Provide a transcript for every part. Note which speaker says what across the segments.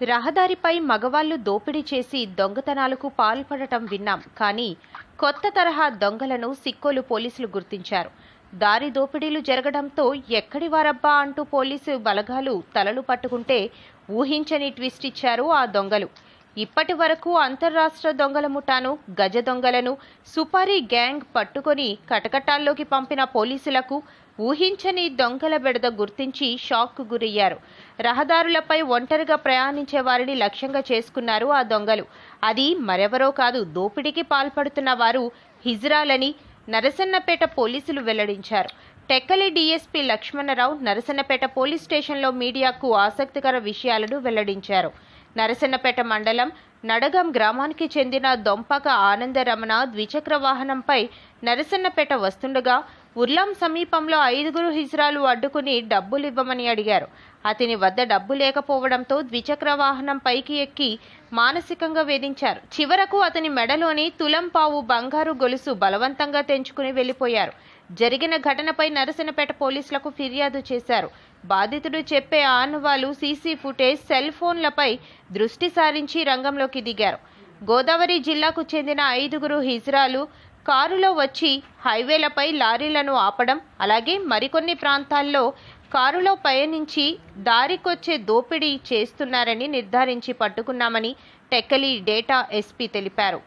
Speaker 1: రహదారిపై మగవాళ్ళు దోపిడీ చేసి దొంగతనాలకు పాల్పడటం విన్నాం. కానీ కొత్త తరహా దొంగలను సిక్కోలు పోలీసులు గుర్తించారు. దారి దోపిడీలు జరగడంతో ఎక్కడి వారబ్బా అంటూ పోలీసు బలగాలు తలలు పట్టుకుంటే ఊహించని ట్విస్ట్ ఇచ్చారు ఆ దొంగలు. ఇప్పటి వరకు అంతర్రాష్ట్ర దొంగల ముఠాను గజ దొంగలను సుపారీ గ్యాంగ్ పట్టుకొని కటకటాల్లోకి పంపిన పోలీసులకు ఊహించని దొంగల బెడద గుర్తించి షాక్కు గురయ్యారు. రహదారులపై ఒంటరిగా ప్రయాణించే వారిని లక్ష్యంగా చేసుకున్నారు ఆ దొంగలు. అది మరెవరో కాదు దోపిడీకి పాల్పడుతున్న వారు హిజ్రాలని నరసన్నపేట పోలీసులు వెల్లడించారు. టెక్కలి డీఎస్పీ లక్ష్మణరావు నరసన్నపేట పోలీస్ స్టేషన్లో మీడియాకు ఆసక్తికర విషయాలను వెల్లడించారు. నరసన్నపేట మండలం నడగం గ్రామానికి చెందిన దొంపక ఆనందరమణ ద్విచక్ర వాహనంపై నరసన్నపేట వస్తుండగా ఉర్లాం సమీపంలో ఐదుగురు హిజ్రాలు అడ్డుకుని డబ్బులు ఇవ్వమని అడిగారు. అతని వద్ద డబ్బు లేకపోవడంతో ద్విచక్ర వాహనం పైకి ఎక్కి మానసికంగా వేధించారు. చివరకు అతని మెడలోని తులంపావు బంగారు గొలుసు బలవంతంగా తెంచుకుని వెళ్ళిపోయారు జరిగిన ఘటనపై నరసనపేట పోలీసులకు ఫిర్యాదు చేశారు. బాధితుడు చెప్పే ఆనవాలు సీసీ ఫుటేజ్ సెల్ ఫోన్లపై దృష్టి సారించి రంగంలోకి దిగారు. గోదావరి జిల్లాకు చెందిన ఐదుగురు హిజ్రాలు కారులో వచ్చి హైవేలపై లారీలను ఆపడం అలాగే మరికొన్ని ప్రాంతాల్లో కారులో పయనించి దారికొచ్చే దోపిడీ చేస్తున్నారని నిర్ధారించి పట్టుకున్నామని టెక్కలి డేటా ఎస్పీ తెలిపారు.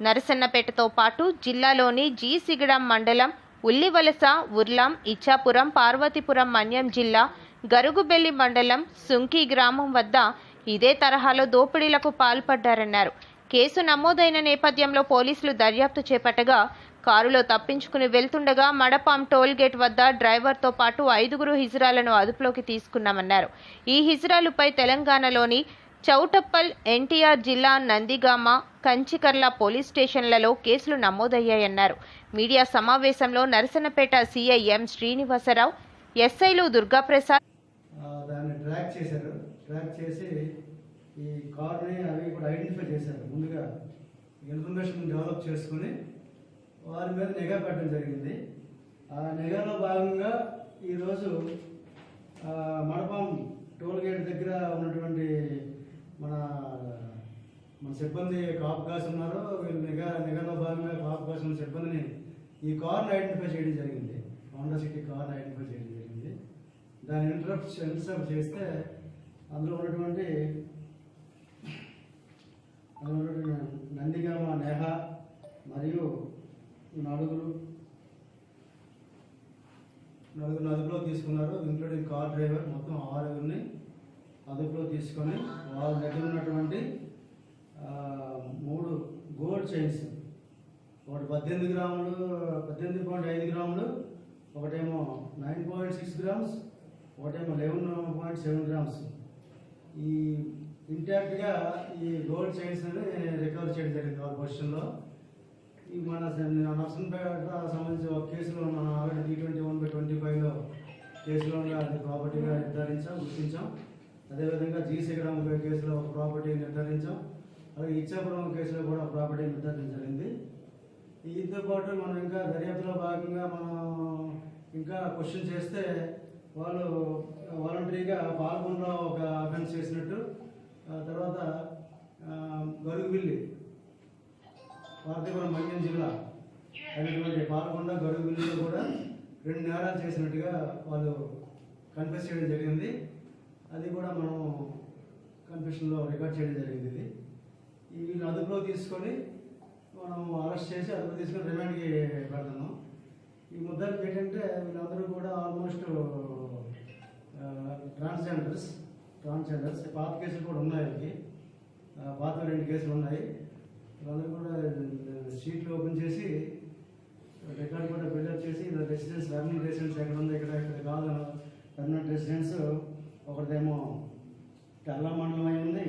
Speaker 1: నరసన్నపేటతో పాటు జిల్లాలోని జీ సిగడం మండలం ఉల్లివలస ఉర్లాం ఇచ్చాపురం పార్వతీపురం మన్యం జిల్లా గరుగుబెల్లి మండలం సుంకి గ్రామం వద్ద ఇదే తరహాలో దోపిడీలకు పాల్పడ్డారన్నారు. కేసు నమోదైన నేపథ్యంలో పోలీసులు దర్యాప్తు చేపట్టగా కారులో తప్పించుకుని వెళ్తుండగా మడపాం టోల్ గేట్ వద్ద డ్రైవర్తో పాటు ఐదుగురు హిజ్రాలను అదుపులోకి తీసుకున్నామన్నారు. ఈ హిజ్రాలుపై తెలంగాణలోని చౌటప్పల్ ఎన్టీఆర్ జిల్లా నందిగామ కంచికర్ల పోలీస్ స్టేషన్లలో కేసులు నమోదయ్యాయన్నారు. మీడియా సమావేశంలో నరసనపేట సీఐ ఎం శ్రీనివాసరావు ఎస్ఐలు దుర్గాప్రసాద్
Speaker 2: దాన్ని ట్రాక్ చేశారు. ట్రాక్ చేసి ఈ కార్ని అవి కూడా ఐడెంటిఫై చేశారు. ముందుగా ఇన్ఫర్మేషన్ డెవలప్ చేసుకుని వారి మీద నిఘా పెట్టడం జరిగింది. ఆ నిఘాలో భాగంగా ఈరోజు ఆ, మడపం టోల్ గేట్ దగ్గర ఉన్నటువంటి మన మన సిబ్బంది కాపు కాసి ఉన్నారు వీళ్ళు నిఘా నిఘాలో భాగంగా కాపు కాసి ఉన్న సిబ్బందిని ఈ కార్ని ఐడెంటిఫై చేయడం జరిగింది. హోండా సిటీ కార్ని ఐడెంటిఫై చేయడం జరిగింది. దాని ఇంటరప్ట్ ఇంటర్సెప్ట్ చేస్తే అందులో ఉన్నటువంటి అందులో ఉన్నటువంటి నందిగామ నేహ మరియు నలుగురు నలుగురు అదుపులో తీసుకున్నారు. ఇంక్లూడింగ్ కార్ డ్రైవర్ మొత్తం ఆరుగురిని అదుపులో తీసుకొని వాళ్ళ దగ్గర ఉన్నటువంటి మూడు గోల్డ్ చైన్స్ ఒకటి పద్దెనిమిది గ్రాములు పద్దెనిమిది పాయింట్ ఐదు గ్రాములు ఒకటేమో నైన్ పాయింట్ సిక్స్ గ్రామ్స్ ఒకటేమో లెవెన్ పాయింట్ సెవెన్ గ్రామ్స్. ఈ ఇంటాక్ట్గా ఈ గోల్డ్ చైన్స్ రికవర్ చేయడం జరిగింది వాళ్ళ పొజిషన్లో. ఈ మన నర్సంపేట సంబంధించి ఒక కేసులో మనం already T twenty one by twenty ఫైవ్లో కేసులో ప్రాపర్టీగా నిర్ధారించాం గుర్తించాం. అదేవిధంగా జీ శిఖరం కేసులో ఒక ప్రాపర్టీ నిర్ధారించాం. అలాగే ఇచ్చాపురం కేసులో కూడా ప్రాపర్టీ నిర్ధారించడం జరిగింది. దీంతో పాటు మనం ఇంకా దర్యాప్తులో భాగంగా మనం ఇంకా క్వశ్చన్ చేస్తే వాళ్ళు వాలంటరీగా పాల్గొనలో ఒక అఫెన్స్ చేసినట్టు తర్వాత గరుగుబిల్లి పార్తీపురం మన్యం జిల్లా అయినటువంటి పాల్గొండ గరుగుబిల్లిలో కూడా రెండు నేరాలు చేసినట్టుగా వాళ్ళు కన్ఫెస్ చేయడం జరిగింది. అది కూడా మనం కన్ఫెషన్లో రికార్డ్ చేయడం జరిగింది ఇది. ఈ వీళ్ళని అదుపులో తీసుకొని మనం అరెస్ట్ చేసి అదుపులో తీసుకొని రిమాండ్కి పెడతాము. ఈ ముద్దాలు ఏంటంటే వీళ్ళందరూ కూడా ఆల్మోస్ట్ ట్రాన్స్జెండర్స్. ట్రాన్స్జెండర్స్ పాత కేసులు కూడా ఉన్నాయి పాత రెండు కేసులు ఉన్నాయి. వాళ్ళందరూ కూడా షీట్లు ఓపెన్ చేసి రికార్డ్ కూడా బిల్డప్ చేసి రెసిడెన్స్ పర్మనెంట్ రెసిడెన్స్ ఎక్కడ ఉంది ఇక్కడ ఇక్కడ కాదు పర్మనెంట్ రెసిడెన్స్ ఒకటిదేమో తెల్ల మండలం అయి ఉంది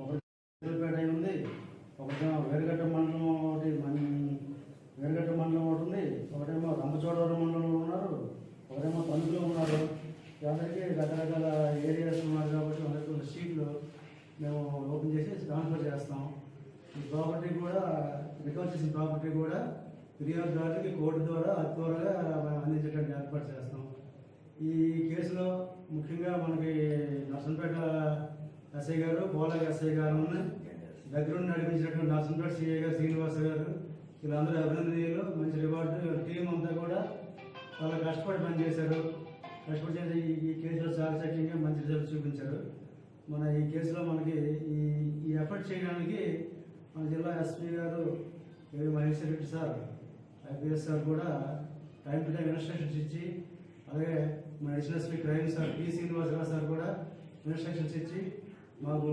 Speaker 2: ఒకటి అయి ఉంది ఒకటేమో వేరుగడ్డ మండలం ఒకటి మన వేరుగట్ట మండలం ఒకటి ఉంది ఒకటేమో రంపచోడవరం మండలంలో ఉన్నారు ఒకటేమో తణుకులో ఉన్నారు అందరికీ రకరకాల ఏరియాస్ ఉన్నారు కాబట్టి అందరికీ ఉన్న షీట్లు మేము ఓపెన్ చేసి ట్రాన్స్ఫర్ చేస్తాం ఈ ప్రాపర్టీ కూడా రికవర్ చేసిన ప్రాపర్టీ కూడా ఫిర్యాదుదారులకి కోర్టు ద్వారా త్వరగా అందించడానికి ఏర్పాటు చేస్తాం ఈ కేసులో ముఖ్యంగా మనకి నర్సంపేట ఎస్ఐ గారు పోలాగ్ ఎస్ఐ గారు దగ్గరుండి నడిపించినటువంటి నర్సంపేట సిఐ గారు శ్రీనివాస గారు వీళ్ళందరూ అభినందనీయులు. మంచి రివార్డు టీం అంతా కూడా చాలా కష్టపడి పనిచేశారు. కష్టపడి చేసి ఈ- కేసులో చాకచక్యంగా మంచి రిజల్ట్ చూపించారు. మన ఈ కేసులో మనకి ఈ ఈ ఎఫర్ట్ చేయడానికి మన జిల్లా ఎస్పీ గారు A V Mahesh Reddy sir IPS sir కూడా టైం టు టైం ఇన్స్ట్రక్షన్స్ ఇచ్చి అలాగే మన additional SP crime sir P Srinivasarao sir కూడా ఇన్స్ట్రక్షన్స్ ఇచ్చి మాకు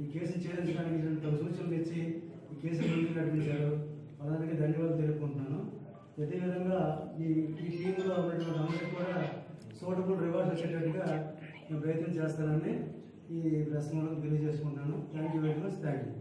Speaker 2: ఈ కేసును ఛేదించడానికి తమ సూచనలు ఇచ్చి ఈ కేసును ముందుకు నడిపించారు. వాళ్ళందరికీ ధన్యవాదాలు తెలుపుకుంటున్నాను. అదేవిధంగా ఈ ఈ టీంలో ఉన్నటువంటి అందరికీ కూడా సూటబుల్ రివార్డ్స్ వచ్చేటట్టుగా నేను ప్రయత్నం చేస్తానని ఈ ప్రశ్నలకు తెలియజేసుకుంటున్నాను. Thank you very much thank you